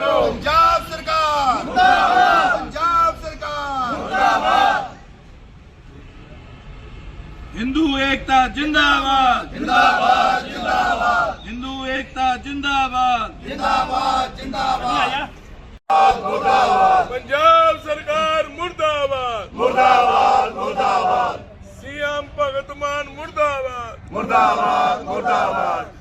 ਪੰਜਾਬ ਸਰਕਾਰ। ਮੁਰਦਾਬਾਦ। ਪੰਜਾਬ ਸਰਕਾਰ। ਮੁਰਦਾਬਾਦ। ਹਿੰਦੂ ਏਕਤਾ ਜਿੰਦਾਬਾਦ। ਜਿੰਦਾਬਾਦ ਜਿੰਦਾਬਾਦ। ਹਿੰਦੂ ਏਕਤਾ ਜਿੰਦਾਬਾਦ। ਜਿੰਦਾਬਾਦ ਜਿੰਦਾਬਾਦ। ਮੁਰਦਾਬਾਦ। ਪੰਜਾਬ ਸਰਕਾਰ ਮੁਰਦਾਬਾਦ। ਮੁਰਦਾਬਾਦ ਮੁਰਦਾਬਾਦ। ਸੀਐਮ ਭਗਤ ਮਾਨ ਮੁਰਦਾਬਾਦ। ਮੁਰਦਾਬਾਦ ਮੁਰਦਾਬਾਦ।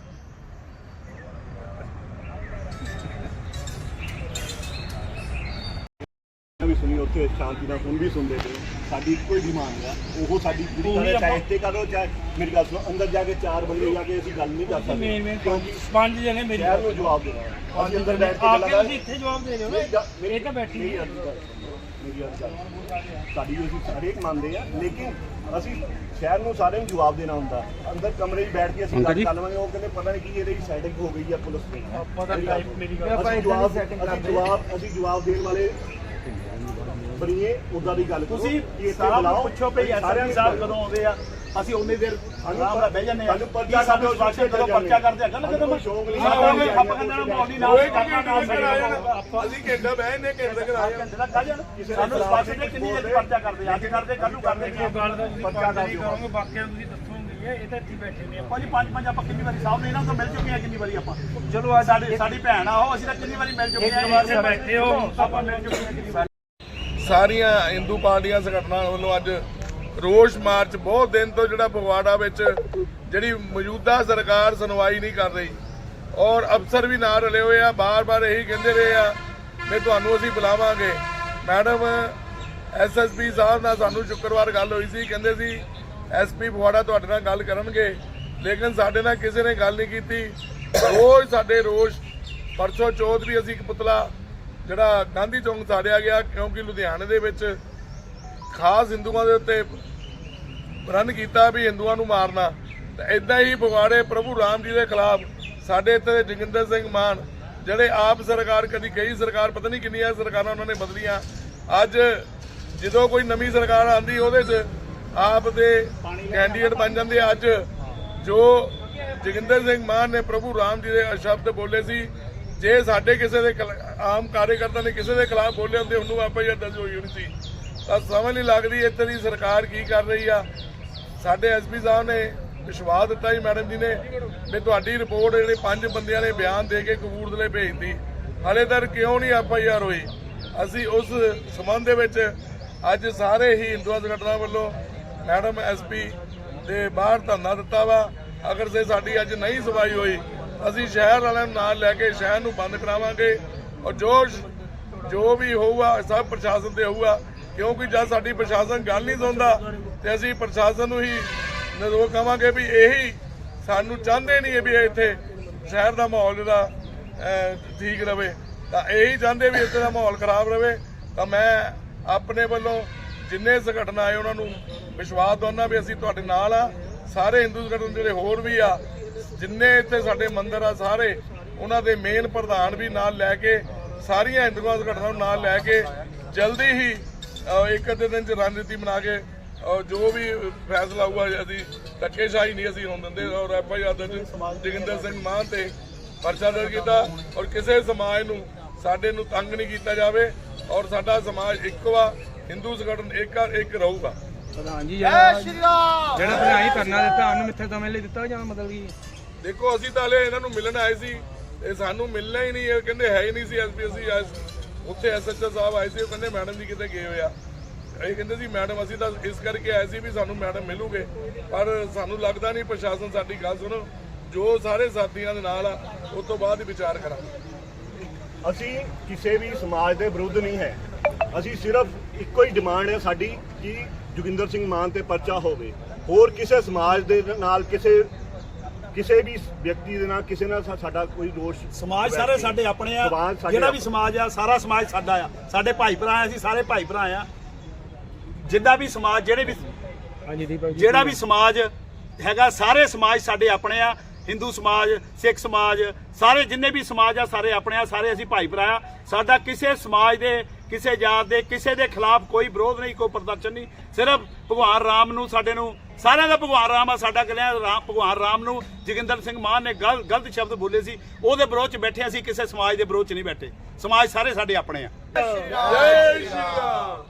ਸੁਣੀ ਉੱਥੇ ਸ਼ਾਂਤੀ ਨਾਲ ਹੁਣ ਵੀ ਸੁਣਦੇ ਪਏ। ਸਾਡੀ ਇੱਕੋ ਹੀ ਡਿਮਾਂਡ ਆ। ਉਹ ਸਾਡੀ ਜਿਹੜੀ ਗੱਲ ਹੈ, ਚਾਹੇ ਇੱਥੇ ਕਰੋ ਚਾਹੇ ਮੇਰੀ ਗੱਲ ਸੁਣੋ ਅੰਦਰ ਜਾ ਕੇ 4 ਵਜੇ ਜਾ ਕੇ ਅਸੀਂ ਗੱਲ ਨਹੀਂ ਕਰ ਸਕਦੇ। ਕਿਉਂਕਿ ਪੰਜ ਜਣੇ ਮੇਰੀ ਸ਼ਹਿਰ ਨੂੰ ਜਵਾਬ ਦੇਣਾ। ਹੈ। ਅਸੀਂ ਅੰਦਰ ਬੈਠ ਕੇ ਆ ਗੱਲਾਂ ਕੇ ਕਰ ਤੁਸੀਂ ਇੱਥੇ ਜਵਾਬ ਦੇ ਰਹੇ ਹੋ ਮੇਰੀ ਨਾ ਇਹ ਤਾਂ ਬੈਠੀ ਮੇਰੀ ਹੈ ਸੁਣੋ। ਮੇਰੀ ਗੱਲ ਸੁਣੋ। ਸਾਡੀ ਵੀ ਅਸੀਂ ਸਾਰੇ ਮੰਨਦੇ ਆ ਲੇਕਿਨ ਅਸੀਂ ਸ਼ਹਿਰ ਨੂੰ ਸਾਰਿਆਂ ਨੂੰ ਜਵਾਬ ਦੇਣਾ ਹੁੰਦਾ। ਅੰਦਰ ਕਮਰੇ 'ਚ ਬੈਠ ਕੇ ਅਸੀਂ ਗੱਲ ਕਰ ਲਵਾਂਗੇ ਉਹ ਕਹਿੰਦੇ ਪਤਾ ਨਹੀਂ ਕੀ ਇਹਦੀ ਸੈਟਿੰਗ ਹੋ ਗਈ ਆ ਪੁਲਿਸ ਦੀ। ਪਤਾ ਮੇਰੀ ਗੱਲ ਮੇਰੀ। ਗੱਲ- ਅਸੀਂ ਜਵਾਬ ਅਸੀਂ ਜਵਾਬ ਅਸੀਂ ਜਵਾਬ ਦੇਣ ਵਾਲੇ ਬਣੀਏ ਉਦਾਂ ਦੀ ਗੱਲ ਕਰੋ। ਤੁਸੀਂ ਸਾਰਾ ਬੁਲਾਓ, ਪੁੱਛੋ ਭਈ ਨੂੰ ਸਾਹਿਬ। ਕਦੋਂ ਆਉਂਦੇ ਆ? ਅਸੀਂ ਉਨੀ ਦੇਰ ਆਰਾਮ ਨਾਲ ਬਹਿ ਜਾਂਦੇ ਆ। ਸਾਨੂੰ ਪਰਚਾ ਸਾਡੇ ਵਾਸਤੇ ਜਦੋਂ ਪਰਚਾ ਕਰਦੇ ਆ? ਗੱਲ ਕਦੋਂ ਕੋਈ ਸ਼ੌਕ ਨਹੀਂ। ਆਪਾਂ ਨੂੰ ਖੱਪ ਖੰਡਣਾ ਮੌਲੀ ਨਾਲ ਕਰਨਾ ਨਾਲ ਆਪਾਂ ਅਸੀਂ ਘੰਟਾ ਬਹਿ ਨੇ ਘੰਟੇ ਤੱਕ ਆ। ਘੰਟੇ ਦਾ ਕੱਢ ਜਾਣ ਸਾਨੂੰ ਸਪਾਸੇ ਤੇ ਕਿੰਨੀ ਪਰਚਾ ਕਰਦੇ ਆ? ਅੱਜ ਕਰਦੇ ਕੱਲ ਨੂੰ ਕਰਦੇ ਕੀ ਗੱਲ ਦਾ ਤੁਸੀਂ ਪਰਚਾ ਕਰੋਗੇ ਬਾਕੀਆਂ ਨੂੰ ਤੁਸੀਂ ਦੱਸੋਗੇ ਇਹ ਤਾਂ ਇੱਥੇ ਬੈਠੇ ਨੇ ਭਾਜੀ ਪੰਜ ਪੰਜ ਆਪਾਂ ਕਿੰਨੀ ਵਾਰੀ ਸਾਹਿਬ ਨੇ ਇਹਨਾਂ ਤੋਂ ਮਿਲ ਚੁੱਕੇ ਆ ਕਿੰਨੀ ਵਾਰੀ ਆਪਾਂ? ਚਲੋ ਆ ਸਾਡੀ ਸਾਡੀ ਭੈਣ ਆ ਉਹ ਅਸੀਂ ਤਾਂ ਕਿੰਨੀ ਵਾਰੀ ਮਿਲ ਚੁੱਕੇ ਆ ਇੱਕ ਵਾਰ ਬੈਠੇ ਹੋ। ਆਪਾਂ ਮਿਲ ਚੁੱਕੇ ਆ ਕਿੰਨੀ ਵਾਰੀ। ਸਾਰੀਆਂ ਹਿੰਦੂ ਪਾਰਟੀਆਂ ਸੰਗਠਨਾਂ ਵੱਲੋਂ ਅੱਜ ਰੋਸ ਮਾਰਚ ਬਹੁਤ ਦਿਨ ਤੋਂ ਜਿਹੜਾ ਫਗਵਾੜਾ ਵਿੱਚ ਜਿਹੜੀ ਮੌਜੂਦਾ ਸਰਕਾਰ ਸੁਣਵਾਈ ਨਹੀਂ ਕਰ ਰਹੀ ਔਰ ਅਫਸਰ ਵੀ ਨਾਲ ਰਲੇ ਹੋਏ ਆ, ਬਾਰ-ਬਾਰ ਇਹੀ ਕਹਿੰਦੇ ਰਹੇ ਆ ਵੀ ਤੁਹਾਨੂੰ ਅਸੀਂ ਬੁਲਾਵਾਂਗੇ। ਮੈਡਮ ਐਸਐਸਪੀ ਸਾਹਿਬ ਨਾਲ ਸਾਨੂੰ ਸ਼ੁੱਕਰਵਾਰ ਗੱਲ ਹੋਈ ਸੀ, ਕਹਿੰਦੇ ਸੀ ਐਸਪੀ ਫਗਵਾੜਾ ਤੁਹਾਡੇ ਨਾਲ ਗੱਲ ਕਰਨਗੇ, ਲੇਕਿਨ ਸਾਡੇ ਨਾਲ ਕਿਸੇ ਨੇ ਗੱਲ ਨਹੀਂ ਕੀਤੀ। ਰੋਜ਼ ਸਾਡੇ ਰੋਸ਼, ਪਰਸੋਂ ਚੌਥ ਵੀ ਅਸੀਂ ਇੱਕ ਪੁਤਲਾ ਜਿਹੜਾ ਗਾਂਧੀ ਚੌਂਕ ਸਾੜਿਆ ਗਿਆ, ਕਿਉਂਕਿ ਲੁਧਿਆਣੇ ਦੇ ਵਿੱਚ ਖਾਸ ਹਿੰਦੂਆਂ ਦੇ ਉੱਤੇ ਰਨ ਕੀਤਾ ਵੀ ਹਿੰਦੂਆਂ ਨੂੰ ਮਾਰਨਾ, ਤੇ ਇਦਾਂ ਹੀ ਫਗਵਾੜੇ ਪ੍ਰਭੂ ਰਾਮ ਜੀ ਦੇ ਖਿਲਾਫ ਸਾਡੇ ਇੱਥੇ ਦੇ ਜੋਗਿੰਦਰ ਸਿੰਘ ਮਾਨ, ਜਿਹੜੇ ਆਪ ਸਰਕਾਰ, ਕਦੀ ਕਈ ਸਰਕਾਰ, ਪਤਾ ਨਹੀਂ ਕਿੰਨੀਆਂ ਸਰਕਾਰਾਂ ਉਹਨਾਂ ਨੇ ਬਦਲੀਆਂ, ਅੱਜ ਜਦੋਂ ਕੋਈ ਨਵੀਂ ਸਰਕਾਰ ਆਂਦੀ ਉਹਦੇ 'ਚ ਆਪ ਦੇ ਕੈਂਡੀਡੇਟ ਬਣ ਜਾਂਦੇ ਅੱਜ ਜੋ ਜੋਗਿੰਦਰ ਸਿੰਘ ਮਾਨ ਨੇ ਪ੍ਰਭੂ ਰਾਮ ਜੀ ਦੇ ਸ਼ਬਦ ਬੋਲੇ ਸੀ ਜੇ ਸਾਡੇ ਕਿਸੇ ਦੇ ਖਿਲਾ- ਆਮ ਕਾਰਜਕਰਤਾ ਨੇ ਕਿਸੇ ਦੇ ਖਿਲਾਫ ਬੋਲੇ ਹੁੰਦੇ ਉਹਨੂੰ ਆਪਾਂ ਹੀ ਦਰਜ ਹੋਈ ਹੋਣੀ ਸੀ। ਤਾਂ ਸਮਝ ਨਹੀਂ ਲੱਗਦੀ ਇੱਥੇ ਦੀ ਸਰਕਾਰ ਕੀ ਕਰ ਰਹੀ ਆ। ਸਾਡੇ ਐਸਪੀ ਸਾਹਿਬ ਨੇ ਵਿਸ਼ਵਾਸ ਦਿੱਤਾ ਜੀ ਮੈਡਮ ਜੀ ਨੇ ਵੀ ਤੁਹਾਡੀ ਰਿਪੋਰਟ ਜਿਹੜੇ ਪੰਜ ਬੰਦਿਆਂ ਨੇ ਬਿਆਨ ਦੇ ਕੇ ਕਪੂਰਥਲੇ ਭੇਜਦੀ ਹਲੇ ਤੱਕ ਕਿਉਂ ਨਹੀਂ ਐਫ ਆਈ ਆਰ ਹੋਈ ਅਸੀਂ ਉਸ ਸੰਬੰਧ ਦੇ ਵਿੱਚ ਅੱਜ ਸਾਰੇ ਹੀ ਹਿੰਦੂਆਂ ਸੰਗਠਨਾਂ ਵੱਲੋਂ ਮੈਡਮ ਐਸਪੀ ਦੇ ਬਾਹਰ ਧਰਨਾ ਦਿੱਤਾ ਵਾ। ਅਗਰ ਸੇ ਸਾਡੀ ਅੱਜ ਨਹੀਂ ਸੁਣਵਾਈ ਹੋਈ ਅਸੀਂ ਸ਼ਹਿਰ ਵਾਲਿਆਂ ਨੂੰ ਨਾਲ ਲੈ ਕੇ ਸ਼ਹਿਰ ਨੂੰ ਬੰਦ ਕਰਾਵਾਂਗੇ ਔਰ ਜੋ ਜੋ ਵੀ ਹੋਊਗਾ, ਸਭ ਪ੍ਰਸ਼ਾਸਨ ਤੇ ਹੋਊਗਾ, ਕਿਉਂਕਿ ਜਦ ਸਾਡੀ ਪ੍ਰਸ਼ਾਸਨ ਗੱਲ ਨਹੀਂ ਸੁਣਦਾ, ਤੇ ਅਸੀਂ ਪ੍ਰਸ਼ਾਸਨ ਨੂੰ ਹੀ ਨਜ਼ਰ ਕਵਾਂਗੇ ਵੀ ਇਹੀ ਸਾਨੂੰ ਚਾਹੁੰਦੇ ਨਹੀਂ ਵੀ ਇੱਥੇ ਸ਼ਹਿਰ ਦਾ ਮਾਹੌਲ ਜਿਹੜਾ ਠੀਕ ਰਵੇ। ਤਾਂ ਇਹੀ ਚਾਹੁੰਦੇ ਵੀ ਇੱਥੇ ਦਾ ਮਾਹੌਲ ਖਰਾਬ ਰਵੇ। ਤਾਂ ਮੈਂ ਆਪਣੇ ਵੱਲੋਂ ਜਿੰਨੇ ਸੰਗਠਨ ਆਏ ਉਹਨਾਂ ਨੂੰ ਵਿਸ਼ਵਾਸ ਦਿਵਾਉਣਾ ਵੀ ਅਸੀਂ ਤੁਹਾਡੇ ਨਾਲ ਆ ਸਾਰੇ ਹਿੰਦੂ ਸੰਗਠਨ ਜਿਹੜੇ ਹੋਰ ਵੀ ਆ ਜਿੰਨੇ ਇੱਥੇ ਸਾਡੇ ਮੰਦਿਰ ਆ ਸਾਰੇ ਉਹਨਾਂ ਦੇ ਮੇਨ ਪ੍ਰਧਾਨ ਵੀ ਨਾਲ ਲੈ ਕੇ ਸਾਰੀਆਂ ਹਿੰਦੂ ਸੰਗਠਨਾਂ ਨੂੰ ਨਾਲ ਲੈ ਕੇ ਜਲਦੀ ਹੀ ਇੱਕ ਅੱਧੇ ਦਿਨ ਚ ਰਣਨੀਤੀ ਬਣਾ ਕੇ ਜੋ ਵੀ ਫੈਸਲਾ ਹੋਊਗਾ ਅਸੀਂ ਧੱਕੇਸ਼ਾਹੀ ਨਹੀਂ ਅਸੀਂ ਹੋਣ ਦਿੰਦੇ ਔਰ F I R Joginder Singh Mann ਤੇ ਪਰਚਾ ਦਰਜ ਕੀਤਾ ਔਰ ਕਿਸੇ ਸਮਾਜ ਨੂੰ ਸਾਡੇ ਨੂੰ ਤੰਗ ਨਹੀਂ ਕੀਤਾ ਜਾਵੇ ਔਰ ਸਾਡਾ ਸਮਾਜ ਇੱਕ ਵਾ ਹਿੰਦੂ ਸੰਗਠਨ ਇੱਕ ਆ, ਇੱਕ ਰਹੂਗਾ। ਪ੍ਰਧਾਨ ਜੀ ਜੈ ਸ਼੍ਰੀ ਰਾਮ। ਜਿਹੜਾ ਭਲਾਈ ਕਰਨਾ ਦਿੱਤਾ ਉਹਨੂੰ ਮਿੱਥੇ ਦਮੇ ਲਈ ਦਿੱਤਾ ਜਾਂ ਮਤਲਬ ਕੀ? ਦੇਖੋ ਅਸੀਂ ਤਾਂ ਹਲੇ ਇਹਨਾਂ ਨੂੰ ਮਿਲਣ ਆਏ ਸੀ। ਤੇ ਸਾਨੂੰ ਮਿਲਣਾ ਹੀ ਨਹੀਂ ਇਹ ਕਹਿੰਦੇ ਹੈ ਹੀ ਨਹੀਂ ਸੀ ਐਸਪੀਐਸਸੀ ਉੱਥੇ ਐਸਐਚਓ ਸਾਹਿਬ ਆਏ ਸੀ ਉਹ ਕਹਿੰਦੇ ਮੈਡਮ ਜੀ ਕਿਤੇ ਗਏ ਹੋਏ ਆ। ਇਹ ਕਹਿੰਦੇ ਸੀ ਮੈਡਮ ਅਸੀਂ ਤਾਂ ਇਸ ਕਰਕੇ ਆਏ ਸੀ ਵੀ ਸਾਨੂੰ ਮੈਡਮ ਮਿਲੂਗੇ। ਪਰ ਸਾਨੂੰ ਲੱਗਦਾ ਨਹੀਂ ਪ੍ਰਸ਼ਾਸਨ ਸਾਡੀ ਗੱਲ ਸੁਣੋ। ਜੋ ਸਾਰੇ ਸਾਥੀਆਂ ਦੇ ਨਾਲ ਆ ਉਸ ਤੋਂ ਬਾਅਦ ਹੀ ਵਿਚਾਰ ਕਰਾਂਗੇ। ਅਸੀਂ ਕਿਸੇ ਵੀ ਸਮਾਜ ਦੇ ਵਿਰੁੱਧ ਨਹੀਂ ਹੈ। ਅਸੀਂ ਸਿਰਫ ਇੱਕੋ ਹੀ ਡਿਮਾਂਡ ਹੈ ਸਾਡੀ ਕਿ ਜੋਗਿੰਦਰ ਸਿੰਘ ਮਾਨ ਤੇ ਪਰਚਾ ਹੋਵੇ ਹੋਰ ਕਿਸੇ ਸਮਾਜ ਦੇ ਨਾਲ ਕਿਸੇ ਕਿਸੇ ਵੀ ਵਿਅਕਤੀ ਦੇ ਨਾਲ ਕਿਸੇ ਨਾਲ ਸਾਡਾ ਕੋਈ ਦੋਸ਼ ਸਮਾਜ ਸਾਰੇ ਸਾਡੇ ਆਪਣੇ ਆ ਜਿਹੜਾ ਵੀ। ਸਮਾਜ ਆ ਸਾਰਾ ਸਮਾਜ ਸਾਡਾ ਆ। ਸਾਡੇ ਭਾਈ ਭਰਾ ਆ ਅਸੀਂ ਸਾਰੇ ਭਾਈ ਭਰਾ ਆ। ਜਿੱਦਾਂ ਵੀ ਸਮਾਜ ਜਿਹੜੇ ਵੀ ਹਾਂਜੀ ਦੀਪਕ ਜੀ ਜਿਹੜਾ ਵੀ ਸਮਾਜ ਹੈਗਾ ਸਾਰੇ ਸਮਾਜ ਸਾਡੇ ਆਪਣੇ ਆ। ਹਿੰਦੂ ਸਮਾਜ ਸਿੱਖ ਸਮਾਜ ਸਾਰੇ ਜਿੰਨੇ ਵੀ ਸਮਾਜ ਆ ਸਾਰੇ ਆਪਣੇ ਆ ਸਾਰੇ ਅਸੀਂ ਭਾਈ ਭਰਾ ਆ। ਸਾਡਾ ਕਿਸੇ ਸਮਾਜ ਦੇ ਕਿਸੇ ਜਾਤ ਦੇ ਕਿਸੇ ਦੇ ਖਿਲਾਫ ਕੋਈ ਵਿਰੋਧ ਨਹੀਂ ਕੋਈ ਪ੍ਰਦਰਸ਼ਨ ਨਹੀਂ। ਸਿਰਫ ਭਗਵਾਨ ਰਾਮ ਨੂੰ ਸਾਡੇ ਨੂੰ ਸਾਰਿਆਂ ਦਾ ਭਗਵਾਨ ਰਾਮ ਆ ਸਾਡਾ ਕਲਿਆ ਰਾਮ ਭਗਵਾਨ ਰਾਮ ਨੂੰ ਜੋਗਿੰਦਰ ਸਿੰਘ ਮਾਨ ਨੇ ਗਲ- ਗਲਤ ਸ਼ਬਦ ਬੋਲੇ ਸੀ। ਉਹਦੇ ਵਿਰੋਧ ਚ ਬੈਠੇ ਅਸੀਂ ਕਿਸੇ ਸਮਾਜ ਦੇ ਵਿਰੋਧ ਚ ਨਹੀਂ ਬੈਠੇ। ਸਮਾਜ ਸਾਰੇ ਸਾਡੇ ਆਪਣੇ ਆ। ਜੈ ਸ਼੍ਰੀ ਰਾਮ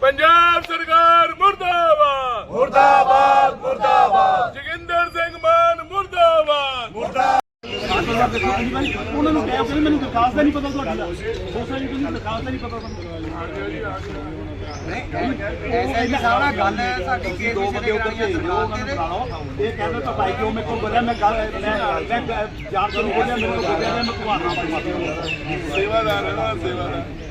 ਪੰਜਾਬ ਸਰਕਾਰ ਮੁਰਦਾਬਾਦ। ਮੁਰਦਾਬਾਦ ਮੁਰਦਾਬਾਦ ਜੋਗਿੰਦਰ ਸਿੰਘ ਮਾਨ ਮੁਰਦਾਬਾਦ ਉਹਨਾਂ ਨੂੰ ਕਿਹਾ ਮੈਨੂੰ ਵਿਕਾਸ ਦਾ ਨਹੀਂ ਪਤਾ ਤੁਹਾਡਾ ਸੋਸਾਇਟੀ ਨੂੰ ਵਿਕਾਸ ਦਾ ਨਹੀਂ ਪਤਾ ਐਸਾ ਜੀ ਸਾਰਾ ਗੱਲ ਹੈ ਸਾਡੀ ਕੇਸ ਦੋ ਬੰਦੇ ਉੱਧਰ ਭੇਜ ਦਿਓ ਉਹਨਾਂ ਨੂੰ ਬੁਲਾ ਲਓ ਇਹ ਕਹਿੰਦੇ ਤਾਂ ਭਾਈ ਕਿਉਂ ਮੇਰੇ ਕੋਲ ਬੋਲਿਆ ਮੈਂ ਗੱਲ ਮੈਂ ਮੈਂ ਜਾਣ ਕੇ ਨਹੀਂ ਬੋਲਿਆ ਮੇਰੇ ਕੋਲ ਬੋਲਿਆ ਮੈਂ ਪਰਮਾਤਮਾ ਸੇਵਾਦਾਰ ਹੈ ਨਾ ਸੇਵਾਦਾਰ।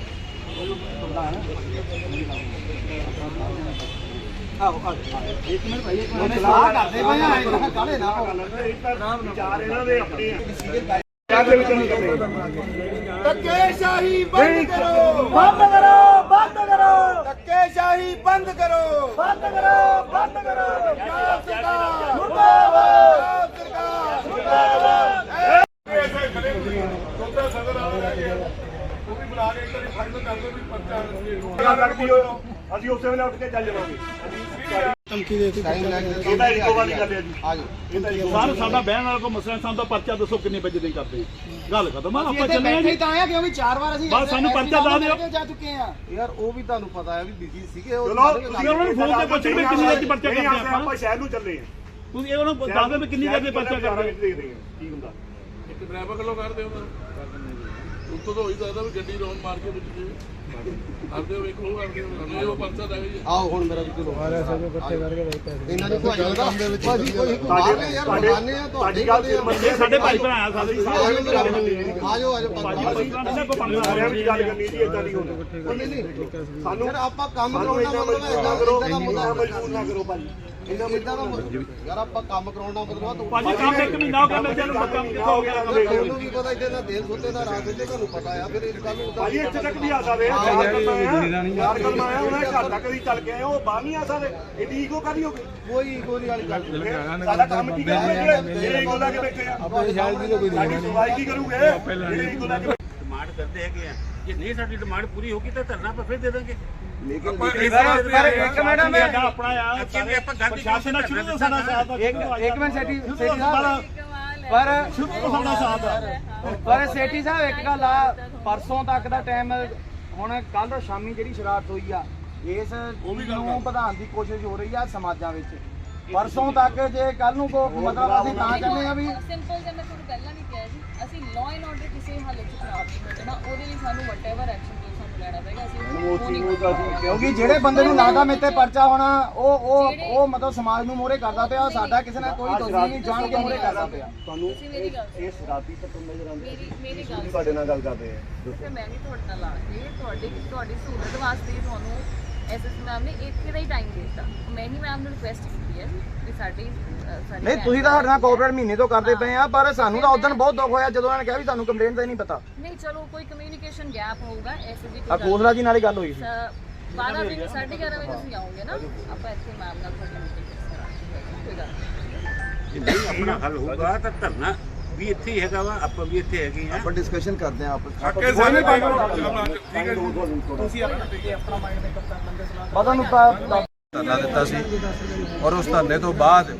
ਸਲਾਹ ਕਰਦੇ ਪਏ ਆ ਇਹਨਾਂ ਕਾਲੇ ਨਾ ਵਿਚਾਰ ਇਹਨਾਂ ਦੇ ਆਪਣੇ ਆ ਧੱਕੇਸ਼ਾਹੀ ਬੰਦ ਕਰੋ ਬੰਦ ਕਰੋ ਬੰਦ ਕਰੋ ਧੱਕੇਸ਼ਾਹੀ ਬੰਦ ਕਰੋ ਬੰਦ ਕਰੋ ਬੰਦ ਕਰੋ ਪੰਜਾਬ ਸਰਕਾਰ ਮੁਰਦਾਬਾਦ ਸਰਕਾਰ ਮੁਰਦਾਬਾਦ ਛੋਟਾ ਸਦਰ ਆ ਗਿਆ ਉਹ ਵੀ ਬੁਲਾ ਕੇ ਇੱਕ ਵਾਰੀ ਫਾਈਨਲ ਕਰ ਦਿਓ ਵੀ ਪਰਚਾ ਗੱਲ ਲੱਗਦੀ ਹੋ ਅਸੀਂ ਉਸੇ ਵੇਲੇ ਉੱਠ ਕੇ ਚੱਲ ਜਾਵਾਂਗੇ। ਧਮਕੀ ਦੇ ਦਿੱਤੀ। ਇਹ ਤਾਂ ਇੱਕੋ ਵਾਲੀ ਗੱਲ ਹੈ ਜੀ। ਇਹ ਤਾਂ ਇੱਕੋ ਸਰ ਸਾਡਾ ਬਹਿਣ ਵਾਲਾ ਕੋ ਮਸਲਾ ਸਾਨੂੰ ਤਾਂ ਪਰਚਾ ਦੱਸੋ ਕਿੰਨੇ ਵਜੇ ਦੇ ਕਰਦੇ ਗੱਲ ਖਤਮ ਆ ਆਪਾਂ ਚੱਲੇ ਆ ਜੀ। ਤਾਂ ਆਇਆ ਕਿਉਂ ਵੀ ਚਾਰ ਵਾਰ ਅਸੀਂ ਬਸ ਸਾਨੂੰ ਪਰਚਾ ਦੱਸ ਦਿਓ। ਜਾ ਚੁੱਕੇ ਆ। ਯਾਰ ਉਹ ਵੀ ਤੁਹਾਨੂੰ ਪਤਾ ਹੈ ਵੀ ਬਿਜ਼ੀ ਸੀਗੇ ਉਹ ਚਲੋ ਤੁਸੀਂ ਉਹਨਾਂ ਨੂੰ ਫੋਨ ਤੇ ਪੁੱਛੋ ਵੀ ਕਿੰਨੀ ਦੇਰ ਚ ਪਰਚਾ ਨਹੀਂ ਕਰਦੇ ਆਉਂਦੇ, ਆਪਾਂ ਆਪਾਂ। ਸ਼ਹਿਰ ਨੂੰ ਚੱਲੇ ਆ। ਤੁਸੀਂ ਉਹਨਾਂ ਨੂੰ ਦੱਸ ਦਿਓ ਵੀ ਕਿੰਨੀ ਦੇਰ ਚ ਪਰਚਾ ਕਰਦੇ ਦੇਖਦੇ ਆ। ਕੀ ਹੁੰਦਾ। ਇੱਕ ਡਰਾਈਵਰ ਵੱਲੋਂ ਕਰਦੇ ਉਹਨਾਂ ਉੱਤੋਂ ਤਾਂ ਹੋਈ ਸਕਦਾ ਵੀ ਗੱਡੀ ਰੋਣ ਮਾਰ ਕੇ ਵਿੱਚ ਜੇ। ਉਹ ਕਰਦੇ ਹੋ ਇਹ ਉਹ ਪਰਚਾ ਦਾ ਜੀ ਆਓ ਹੁਣ ਮੇਰਾ ਵੀ ਚਲੋ। ਹਾਰੇ ਸਭ ਇਕੱਠੇ ਕਰਕੇ ਇਹਨਾਂ ਦੀ ਭਾਈ ਦਾ ਭਾਜੀ ਕੋਈ ਤੁਹਾਡੇ ਯਾਰ ਤੁਹਾਡੇ ਤੁਹਾਡੀ ਗੱਲ ਸਿਰ ਮੰਨੇ ਸਾਡੇ ਭਾਈ ਭਰਾ ਆ ਸਾਡੇ ਸਾਰੇ ਆਜੋ ਆਜੋ ਭਾਜੀ ਪੰਦਰਾਂ ਕੋ ਪੰਦਰਾਂ ਸਾਰਿਆਂ ਵਿੱਚ ਗੱਲ ਕਰਨੀ ਜੀ ਇਦਾਂ ਨਹੀਂ ਹੋਣਾ ਨਹੀਂ ਨਹੀਂ। ਸਾਨੂੰ ਆਪਾਂ ਕੰਮ ਕਰਾਉਣ ਦਾ ਮਤਲਬ ਕਰੋ ਇਦਾਂ ਦਾ ਮੁੱਦਾ ਮਜਬੂਰ ਨਾ ਕਰੋ ਭਾਜੀ। ਇੰਨਾ ਇਦਾਂ ਦਾ ਯਾਰ ਆਪਾਂ ਕੰਮ ਕਰਾਉਣ ਦਾ ਮਤਲਬ ਆ ਤੂੰ ਭਾਜੀ ਕੰਮ ਇੱਕ ਮਹੀਨਾ ਹੋ ਗਿਆ ਮੇਰੇ ਨੂੰ ਕੰਮ ਕਿੱਥੋਂ ਹੋ ਗਿਆ? ਤੁਹਾਨੂੰ ਵੀ ਪਤਾ ਇੱਥੇ ਨਾ ਦਿਨ ਸੁੱਤੇ ਦਾ ਰਾਤ ਸੁੱਤੇ ਤੁਹਾਨੂੰ ਪਤਾ ਆ ਫਿਰ ਇਸ ਗੱਲ ਨੂੰ ਭਾਜੀ ਇੱਥੇ ਤੱਕ ਵੀ ਆ ਸਕਦੇ ਆ ਚਾਰ ਕਲਮਾ ਆਇਆ ਚਾਰ ਕਲਮਾ ਆਇਆ ਉਹਨਾਂ ਘਰ ਤੱਕ ਵੀ ਚੱਲ ਕੇ ਆਏ ਉਹ ਬਾਹਰ ਨਹੀਂ ਆ ਸਕਦੇ ਏਡੀ ਈਗੋ ਕਾਦੀ ਹੋ ਗਈ? ਕੋਈ ਕੋਈ ਵਾਲੀ ਗੱਲ ਨਹੀਂ। ਫਿਰ ਸਾਡਾ ਕੰਮ ਕੀ ਕਰੂਗੇ ਜਿਹੜੇ ਈਗੋ ਲਾ ਕੇ ਬੈਠੇ ਆ? ਸਾਡੀ ਸੁਣਵਾਈ ਕੀ ਕਰੂਗੇ? ਜਿਹੜੇ ਈਗੋ ਲਾ ਕੇ ਡਿਮਾਂਡ ਕਰਦੇ ਹੈਗੇ ਆ। ਜੇ ਨਹੀਂ ਸਾਡੀ ਡਿਮਾਂਡ ਪੂਰੀ ਹੋਗੀ ਤਾਂ ਧਰਨਾ ਆਪਾਂ ਫਿਰ ਦੇ ਦਾਂਗੇ। ਪਰ ਇੱਕ ਮਿੰਟ ਮੈਂ ਸਾਡਾ ਆਪਣਾ ਆ ਕਿਉਂਕਿ ਆਪਾਂ ਗੱਲ ਪ੍ਰਸ਼ਾਸਨ ਨਾਲ ਸ਼ੁਰੂ ਤੋਂ ਸਾਡਾ ਸਾਥ ਆ ਇੱਕ ਇੱਕ ਮਿੰਟ ਸੇਠੀ ਸ਼ੁਰੂ ਸੇਠੀ ਤੋਂ ਸਾਡਾ ਸਾਹਿਬ। ਪਰ ਸ਼ੁਰੂ ਤੋਂ ਸਾਡਾ ਸਾਥ ਆ। ਪਰ ਸੇਠੀ ਸਾਹਿਬ ਇੱਕ ਗੱਲ ਆ ਪਰਸੋਂ ਤੱਕ ਦਾ ਟਾਈਮ ਹੁਣ ਕੱਲ ਸ਼ਾਮੀ ਜਿਹੜੀ ਸ਼ਰਾਰਤ ਹੋਈ ਆ ਇਸ ਨੂੰ ਵਧਾਉਣ ਦੀ ਕੋਸ਼ਿਸ਼ ਹੋ ਰਹੀ ਆ ਸਮਾਜਾਂ ਵਿੱਚ। ਪਰਸੋਂ ਤੱਕ ਜੇ ਕੱਲ ਨੂੰ ਕੋ ਮਤਲਬ ਅਸੀਂ ਤਾਂ ਕਹਿੰਦੇ ਆ ਵੀ ਸਿੰਪਲ ਜਿਹਾ ਮੈਂ ਤੁਹਾਨੂੰ ਪਹਿਲਾਂ ਵੀ ਕਿਹਾ ਜੀ ਅਸੀਂ ਲਾਅ ਐਂਡ ਆਰਡਰ ਕਿਸੇ ਹਾਲਤ 'ਚ ਖਰਾਬ ਨਹੀਂ ਹੋਣਾ ਉਹਦੇ ਲਈ ਸਾਨੂੰ ਵਟਐਵਰ ਐਕਸ਼ਨ ਜੋ ਸਾਨੂੰ ਲੈਣਾ ਪਏਗਾ ਅਸੀਂ ਉਹ ਨਹੀਂ ਕਰਨਾ ਕਿਉਂਕਿ ਜਿਹੜੇ ਬੰਦੇ ਨੂੰ ਲੱਗਦਾ ਮੇਰੇ ਤੇ ਪਰਚਾ ਹੋਣਾ ਉਹ ਉਹ ਉਹ ਮਤਲਬ ਸਮਾਜ ਨੂੰ ਮੋਰੇ ਕਰਦਾ ਪਿਆ ਸਾਡਾ ਕਿਸੇ ਨਾਲ ਕੋਈ ਦੋਸਤੀ ਨਹੀਂ ਜਾਣ ਕੇ ਮੋਰੇ ਕਰਦਾ ਪਿਆ ਤੁਹਾਨੂੰ। ਇਸ ਰਾਤੀ ਤੱਕ ਨਜ਼ਰ ਆਉਂਦੇ ਮੇਰੀ ਮੇਰੀ ਗੱਲ। ਤੁਹਾਡੇ ਨਾਲ ਗੱਲ ਕਰਦੇ ਆ ਮੈਂ ਵੀ ਤੁਹਾਡੇ ਨਾਲ ਆ ਕੇ ਤੁਹਾਡੀ ਤੁਹਾਡੀ ਸਹੂਲਤ ਵਾਸਤੇ ਤੁਹਾਨੂੰ ਐਸਐਸ ਮੈਮ ਨੇ ਇੱਥੇ ਦਾ ਹੀ ਟਾਈਮ ਦਿੱਤਾ। ਮੈਂ ਹੀ ਮੈਮ ਨੂੰ ਰਿਕੁਐਸਟ ਕੀਤੀ ਹੈ ਵੀ ਸਾਡੀ ਸਾਡੀ ਨਹੀਂ ਤੁਸੀਂ ਤਾਂ ਸਾਡੇ ਨਾਲ ਕੋਆਪਰੇਟ ਮਹੀਨੇ ਤੋਂ ਕਰਦੇ ਪਏ ਆ ਪਰ ਸਾਨੂੰ ਤਾਂ ਉਦੋਂ ਬਹੁਤ ਦੁੱਖ ਹੋਇਆ ਜਦੋਂ ਉਹਨਾਂ ਨੇ ਕਿਹਾ ਵੀ ਸਾਨੂੰ ਕੰਪਲੇਂਟ ਦਾ ਹੀ ਨਹੀਂ ਪਤਾ। ਨਹੀਂ ਚਲੋ ਕੋਈ ਕਮਿਊਨੀਕੇਸ਼ਨ ਗੈਪ ਹੋਊਗਾ ਐਸੇ ਦੀ ਆ ਕੋਈ ਕੋਸਲਾ ਜੀ ਨਾਲ ਹੀ ਗੱਲ ਹੋਈ ਸੀ। 12 ਵਜੇ 11:30 ਵਜੇ ਤੁਸੀਂ ਆਓਗੇ ਨਾ ਆਪਾਂ ਇੱਥੇ ਮੈਮ ਨਾਲ ਤੁਹਾਡੀ ਮੀਟਿੰਗ ਕਰਾਂਗੇ। ਕੋਈ ਗੱਲ ਨਹੀਂ। ਜੇ ਨਹੀਂ ਆਪਣਾ ਹੱਲ ਹੋਊਗਾ ਤਾਂ ਧਰਨਾ ਵੀ ਇੱਥੇ ਹੀ ਹੈਗਾ ਵਾ ਆਪਾਂ ਵੀ ਇੱਥੇ ਹੈਗੇ ਆ ਆਪਾਂ ਡਿਸਕਸ਼ਨ ਕਰਦੇ ਆ ਆਪਸ ਅੱਕੇ ਸਾਰੇ ਠੀਕ ਹੈ ਜੀ। ਪਤਾ ਨੂੰ ਤਾਂ ਧਰਨਾ ਦਿੱਤਾ ਸੀ। ਔਰ ਉਸ ਧਰਨੇ ਤੋਂ ਬਾਅਦ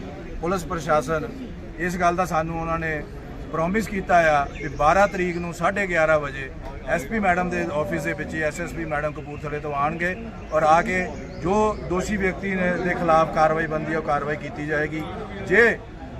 ਪੁਲਿਸ ਪ੍ਰਸ਼ਾਸਨ ਇਸ ਗੱਲ ਦਾ ਸਾਨੂੰ ਉਹਨਾਂ ਨੇ ਪ੍ਰੋਮਿਸ ਕੀਤਾ ਆ ਕਿ 12 ਤਰੀਕ ਨੂੰ 11:30 ਵਜੇ ਐਸਪੀ ਮੈਡਮ ਦੇ ਆਫਿਸ ਦੇ ਵਿੱਚ ਐਸਐਸਪੀ ਮੈਡਮ ਕਪੂਰਥਲੇ ਤੋਂ ਆਣਗੇ ਔਰ ਆ ਕੇ ਜੋ ਦੋਸ਼ੀ ਵਿਅਕਤੀ ਨੇ ਦੇ ਖਿਲਾਫ ਕਾਰਵਾਈ ਬੰਦੀ ਹੈ ਉਹ ਕਾਰਵਾਈ ਕੀਤੀ ਜਾਏਗੀ। ਜੇ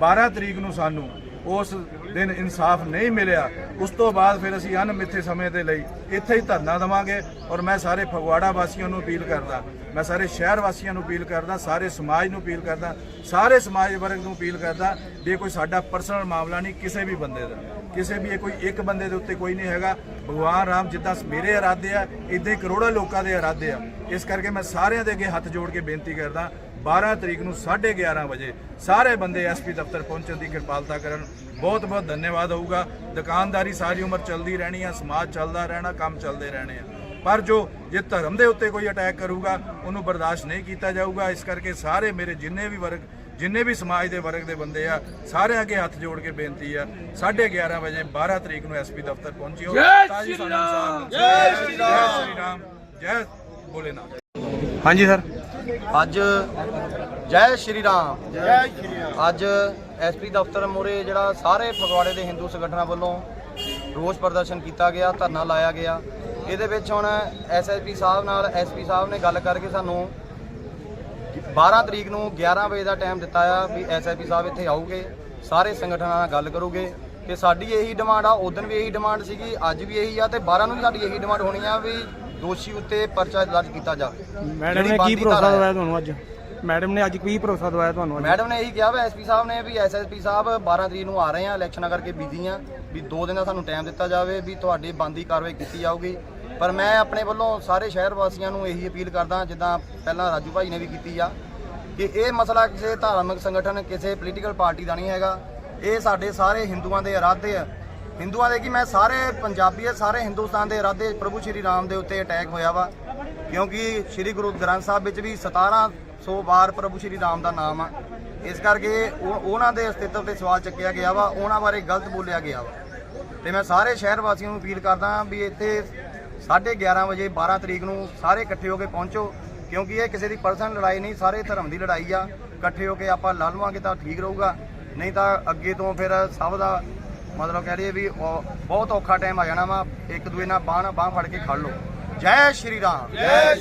12 ਤਰੀਕ ਨੂੰ ਸਾਨੂੰ ਉਸ ਦਿਨ ਇਨਸਾਫ ਨਹੀਂ ਮਿਲਿਆ, ਉਸ ਤੋਂ ਬਾਅਦ ਫਿਰ ਅਸੀਂ ਅਣਮਿੱਥੇ ਸਮੇਂ ਦੇ ਲਈ ਇੱਥੇ ਹੀ ਧਰਨਾ ਦੇਵਾਂਗੇ ਔਰ ਮੈਂ ਸਾਰੇ ਫਗਵਾੜਾ ਵਾਸੀਆਂ ਨੂੰ ਅਪੀਲ ਕਰਦਾ, ਮੈਂ ਸਾਰੇ ਸ਼ਹਿਰ ਵਾਸੀਆਂ ਨੂੰ ਅਪੀਲ ਕਰਦਾ, ਸਾਰੇ ਸਮਾਜ ਨੂੰ ਅਪੀਲ ਕਰਦਾ, ਸਾਰੇ ਸਮਾਜ ਵਰਗ ਨੂੰ ਅਪੀਲ ਕਰਦਾ, ਵੀ ਇਹ ਕੋਈ ਸਾਡਾ ਪਰਸਨਲ ਮਾਮਲਾ ਨਹੀਂ, ਕਿਸੇ ਵੀ ਬੰਦੇ ਦਾ। ਕਿਸੇ ਵੀ ਇਹ ਕੋਈ ਇੱਕ ਬੰਦੇ ਦੇ ਉੱਤੇ ਕੋਈ ਨਹੀਂ ਹੈਗਾ। ਭਗਵਾਨ ਰਾਮ ਜਿੱਦਾਂ ਮੇਰੇ ਇਰਾਦੇ ਆ, ਇਦਾਂ ਹੀ ਕਰੋੜਾਂ ਲੋਕਾਂ ਦੇ ਇਰਾਦੇ ਆ। ਇਸ ਕਰਕੇ ਮੈਂ ਸਾਰਿਆਂ ਦੇ ਅੱਗੇ ਹੱਥ ਜੋੜ ਕੇ ਬੇਨਤੀ ਕਰਦਾ 12 ਤਰੀਕ ਨੂੰ 11:30 ਵਜੇ ਸਾਰੇ ਬੰਦੇ ਐਸਪੀ ਦਫ਼ਤਰ ਪਹੁੰਚਣ ਦੀ ਕਿਰਪਾਲਤਾ ਕਰਨ। ਬਹੁਤ ਬਹੁਤ ਧੰਨਵਾਦ ਹੋਊਗਾ। ਦੁਕਾਨਦਾਰੀ ਸਾਰੀ ਉਮਰ ਚੱਲਦੀ ਰਹਿਣੀ ਆ ਸਮਾਜ ਚੱਲਦਾ ਰਹਿਣਾ ਕੰਮ ਚੱਲਦੇ ਰਹਿਣੇ ਆ। ਪਰ ਜੋ ਜੇ ਧਰਮ ਦੇ ਉੱਤੇ ਕੋਈ ਅਟੈਕ ਕਰੂਗਾ ਉਹਨੂੰ ਬਰਦਾਸ਼ਤ ਨਹੀਂ ਕੀਤਾ ਜਾਊਗਾ। ਇਸ ਕਰਕੇ ਸਾਰੇ ਮੇਰੇ ਜਿੰਨੇ ਵੀ ਵਰਗ ਜਿੰਨੇ ਵੀ ਸਮਾਜ ਦੇ ਵਰਗ ਦੇ ਬੰਦੇ ਆ ਸਾਰਿਆਂ ਅੱਗੇ ਹੱਥ ਜੋੜ ਕੇ ਬੇਨਤੀ ਆ 11:30 ਵਜੇ 12 ਤਰੀਕ ਨੂੰ ਐਸਪੀ ਦਫ਼ਤਰ ਪਹੁੰਚਿਓ। ਤਾਂ ਜੀ ਸਾਨੂੰ ਸ਼੍ਰੀ ਰਾਮ ਜੈ ਸ਼੍ਰੀ ਰਾਮ! ਜੈ ਭੋਲੇਨਾਥ ਹਾਂਜੀ ਸਰ। ਅੱਜ ਜੈ ਸ਼੍ਰੀ ਰਾਮ। ਜੈ ਸ਼੍ਰੀ ਰਾਮ। ਅੱਜ ਐਸਪੀ ਦਫ਼ਤਰ ਮੂਹਰੇ ਜਿਹੜਾ ਸਾਰੇ ਫਗਵਾੜੇ ਦੇ ਹਿੰਦੂ ਸੰਗਠਨਾਂ ਵੱਲੋਂ ਰੋਸ ਪ੍ਰਦਰਸ਼ਨ ਕੀਤਾ ਗਿਆ ਧਰਨਾ ਲਾਇਆ ਗਿਆ। ਇਹਦੇ ਵਿੱਚ ਹੁਣ ਐਸਐਸਪੀ ਸਾਹਿਬ ਨਾਲ ਐਸਪੀ ਸਾਹਿਬ ਨੇ ਗੱਲ ਕਰਕੇ ਸਾਨੂੰ 12 ਤਰੀਕ ਨੂੰ 11 ਵਜੇ ਦਾ ਟਾਈਮ ਦਿੱਤਾ ਆ ਵੀ ਐਸਐਸਪੀ ਸਾਹਿਬ ਇੱਥੇ ਆਉਗੇ ਸਾਰੇ ਸੰਗਠਨਾਂ ਨਾਲ ਗੱਲ ਕਰੋਗੇ। ਤੇ ਸਾਡੀ ਇਹੀ ਡਿਮਾਂਡ ਆ ਉਦੋਂ ਵੀ ਇਹੀ ਡਿਮਾਂਡ ਸੀਗੀ ਅੱਜ ਵੀ ਇਹੀ ਆ ਤੇ 12 ਨੂੰ ਵੀ ਸਾਡੀ ਇਹੀ ਡਿਮਾਂਡ ਹੋਣੀ ਆ ਵੀ ਦੋਸ਼ੀ ਉੱਤੇ ਪਰਚਾ ਦਰਜ ਕੀਤਾ ਜਾਵੇ। ਮੈਡਮ ਨੇ ਕੀ ਭਰੋਸਾ। ਦਵਾਇਆ ਤੁਹਾਨੂੰ ਅੱਜ? ਮੈਡਮ ਨੇ ਅੱਜ ਕੀ ਭਰੋਸਾ ਦਵਾਇਆ ਤੁਹਾਨੂੰ ਅੱਜ? ਮੈਡਮ ਨੇ ਇਹੀ ਕਿਹਾ ਵਾ ਐਸਪੀ ਸਾਹਿਬ ਨੇ ਵੀ ਐਸਐਸਪੀ ਸਾਹਿਬ 12 ਤਰੀਕ ਨੂੰ ਆ ਰਹੇ ਆ ਇਲੈਕਸ਼ਨਾਂ ਕਰਕੇ ਬਿਜ਼ੀ ਆ ਵੀ 2 ਦਿਨ ਦਾ ਸਾਨੂੰ ਟਾਈਮ ਦਿੱਤਾ ਜਾਵੇ ਵੀ ਤੁਹਾਡੀ ਬੰਦੀ ਕਾਰਵਾਈ ਕੀਤੀ ਜਾਊਗੀ। ਪਰ ਮੈਂ ਆਪਣੇ ਵੱਲੋਂ ਸਾਰੇ ਸ਼ਹਿਰ ਵਾਸੀਆਂ ਨੂੰ ਇਹੀ ਅਪੀਲ ਕਰਦਾ ਜਿੱਦਾਂ ਪਹਿਲਾਂ ਰਾਜੂ ਭਾਈ ਨੇ ਵੀ ਕੀਤੀ ਆ ਕਿ ਇਹ ਮਸਲਾ ਕਿਸੇ ਧਾਰਮਿਕ ਸੰਗਠਨ ਕਿਸੇ ਪੋਲੀਟੀਕਲ ਪਾਰਟੀ ਦਾ ਨਹੀਂ ਹੈਗਾ। ਇਹ ਸਾਡੇ ਸਾਰੇ ਹਿੰਦੂਆਂ ਦੇ ਇਰਾਦੇ ਆ। ਹਿੰਦੂਆਂ ਦੇ ਕੀ ਮੈਂ ਸਾਰੇ ਪੰਜਾਬੀਅਤ ਸਾਰੇ ਹਿੰਦੁਸਤਾਨ ਦੇ ਇਰਾਦੇ ਪ੍ਰਭੂ ਸ਼੍ਰੀ ਰਾਮ ਦੇ ਉੱਤੇ ਅਟੈਕ ਹੋਇਆ ਵਾ। ਕਿਉਂਕਿ ਸ਼੍ਰੀ ਗੁਰੂ ਗ੍ਰੰਥ ਸਾਹਿਬ ਵਿੱਚ ਵੀ 1700 ਵਾਰ ਪ੍ਰਭੂ ਸ਼੍ਰੀ ਰਾਮ ਦਾ ਨਾਮ ਆ। ਇਸ ਕਰਕੇ ਉਹ- ਉਹਨਾਂ ਦੇ ਅਸਤਿਤਵ ਤੇ ਸਵਾਲ ਚੱਕਿਆ ਗਿਆ ਵਾ, ਉਹਨਾਂ ਬਾਰੇ ਗਲਤ ਬੋਲਿਆ ਗਿਆ ਵਾ। ਤੇ ਮੈਂ ਸਾਰੇ ਸ਼ਹਿਰ ਵਾਸੀਆਂ ਨੂੰ ਅਪੀਲ ਕਰਦਾ ਵੀ ਇੱਥੇ 11:30 ਵਜੇ 12 ਤਰੀਕ ਨੂੰ ਸਾਰੇ ਇਕੱਠੇ ਹੋ ਕੇ ਪਹੁੰਚੋ, ਕਿਉਂਕਿ ਇਹ ਕਿਸੇ ਦੀ ਪਰਸਨਲ ਲੜਾਈ ਨਹੀਂ, ਸਾਰੇ ਧਰਮ ਦੀ ਲੜਾਈ ਆ। ਇਕੱਠੇ ਹੋ ਕੇ ਆਪਾਂ ਲੜ ਲਵਾਂਗੇ ਤਾਂ ਠੀਕ ਰਹੂਗਾ, ਨਹੀਂ ਤਾਂ ਅੱਗੇ ਤੋਂ ਫਿਰ ਸਭ ਦਾ ਮਤਲਬ ਕਹਿ ਲਈਏ ਵੀ ਉਹ ਬਹੁਤ ਔਖਾ ਟਾਈਮ ਆ ਜਾਣਾ ਵਾ। ਇੱਕ ਦੂਏ ਨਾਲ ਬਾਹ ਨਾਲ ਬਾਹ ਫੜ ਕੇ ਖੜ ਲਓ। ਜੈ ਸ਼੍ਰੀ ਰਾਮ। ਜੈ